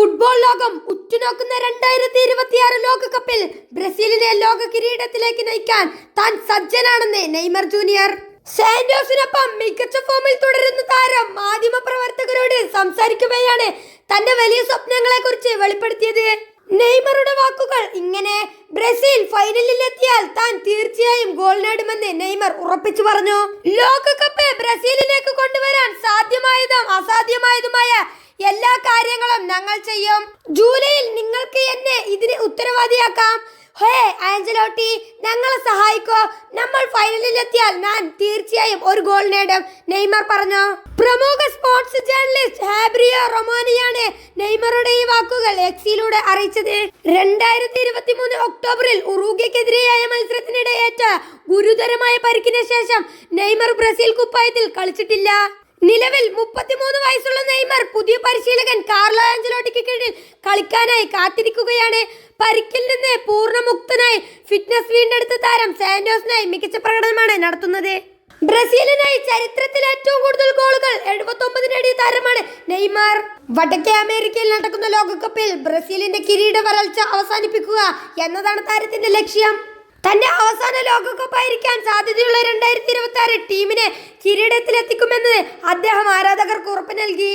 Football ലോകം ഉറ്റുനോക്കുന്ന രണ്ടായിരത്തി ഇരുപത്തിയാറ് ലോകകപ്പിൽ ബ്രസീലിനെ ലോക കിരീടത്തിലേക്ക് നയിക്കാൻ താൻ സജ്ജനാണെന്ന് നെയ്മർ ജൂനിയർ. സാന്റോസിനൊപ്പം മികച്ച ഫോമിൽ തുടരുന്ന താരം മാധ്യമ പ്രവർത്തകരോട് സംസാരിക്കുകയാണ് തന്റെ വലിയ സ്വപ്നങ്ങളെ കുറിച്ച് വെളിപ്പെടുത്തിയത്. നെയ്മറുടെ വാക്കുകൾ ഇങ്ങനെ ബ്രസീൽ ഫൈനലിൽ എത്തിയാൽ താൻ തീർച്ചയായും ഗോൾ നേടുമെന്ന് നെയ്മർ ഉറപ്പിച്ചു പറഞ്ഞു. ലോകകപ്പ് ബ്രസീലിലേക്ക് കൊണ്ടുവരാൻ സാധ്യമായതും അസാധ്യമായതുമായ എല്ലാ കാര്യങ്ങളും ഞങ്ങൾ ചെയ്യും. ജൂലൈയിൽ നിങ്ങൾക്ക് എന്നെ ഇതിന് ഉത്തരവാദിയാക്കാം. ഹേ ആഞ്ചലോട്ടി ഞങ്ങളെ സഹായിക്കോ. നമ്മൾ ഫൈനലിൽ എത്തിയാൽ ഞാൻ തീർച്ചയായും ഒരു ഗോൾ നേടും. നെയ്മർ പറഞ്ഞു. പ്രമുഖ സ്പോർട്സ് ജേർണലിസ്റ്റ് ഹാബ്രിയോ റൊമാനിയാണ് നെയ്മറുടെ ഈ വാക്കുകൾ എക്സിയിലൂടെ അറിയിച്ചത്. രണ്ടായിരത്തി ഇരുപത്തി മൂന്ന് ഒക്ടോബറിൽ ഉറൂഗയ്ക്കെതിരെയായ മത്സരത്തിനിടെ ഏറ്റ ഗുരുതരമായ പരിക്കിന് ശേഷം നെയ്മർ ബ്രസീൽ കുപ്പായത്തിൽ കളിച്ചിട്ടില്ല. നിലവിൽ മുപ്പത്തിമൂന്ന് വയസ്സുള്ള നെയ്മർ പുതിയ പരിശീലകൻ കാർലോ ആഞ്ചലോട്ടിക്ക് കീഴിൽ കളിക്കാനായി കാത്തിരിക്കുകയാണ്. പരിക്കിൽ നിന്ന് പൂർണമുക്തനായി ഫിറ്റ്നസ് വീണ്ടെടുത്ത താരം സാന്റോസിനായി മികച്ച പ്രകടനമാണ് നടത്തുന്നത്. ബ്രസീലിനായി ചരിത്രത്തിൽ ഏറ്റവും കൂടുതൽ ഗോളുകൾ എഴുപത്തി താരമാണ് നെയ്മർ. വടക്കേ അമേരിക്കയിൽ നടക്കുന്ന ലോകകപ്പിൽ ബ്രസീലിന്റെ കിരീട വരൾച്ച അവസാനിപ്പിക്കുക എന്നതാണ് താരത്തിന്റെ ലക്ഷ്യം. തന്റെ അവസാന ലോകകപ്പായിരിക്കാൻ സാധ്യതയുള്ള രണ്ടായിരത്തി ഇരുപത്തി ആറ് ടീമിനെ കിരീടത്തിലെത്തിക്കുമെന്ന് അദ്ദേഹം ആരാധകർക്ക് ഉറപ്പ് നൽകി?